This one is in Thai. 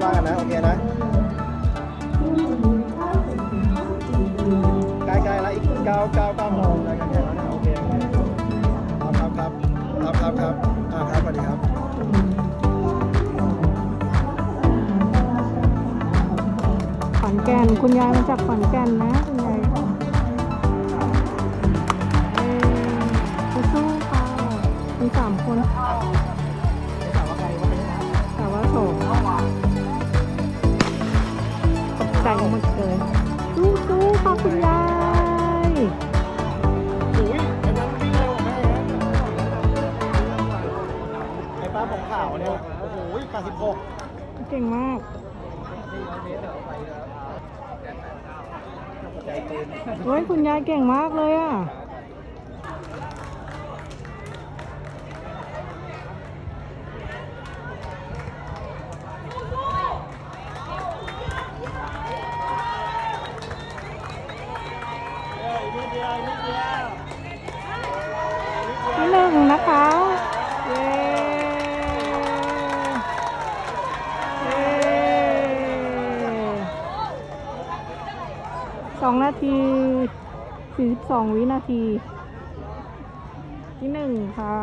ว่ากันนะ โอเคนะ ใกล้ๆแล้วอีกเก้าเก้าเก้าโมงแล้วกันแค่นั้นนะโอเคโอเคครับครับครับครับครับครับครับสวัสดีครับขอนแก่นคุณยายมาจากขอนแก่นนะคุณยายเอ้ยสู้ๆค่ะมีสามคน ตกใจหมดเลยสู้ๆค่ะคุณยายโอ้ยไอ้นั้นวิ่งเร็วกว่าแม่ไอ้ป้าผมขาวเนี่ยโอ้โห86 เก่งมากเฮ้ยคุณยายเก่งมากเลยอะ หนึ่งนะคะเย้เย้สองนาทีสี่สิบสองวินาที ที่หนึ่งค่ะ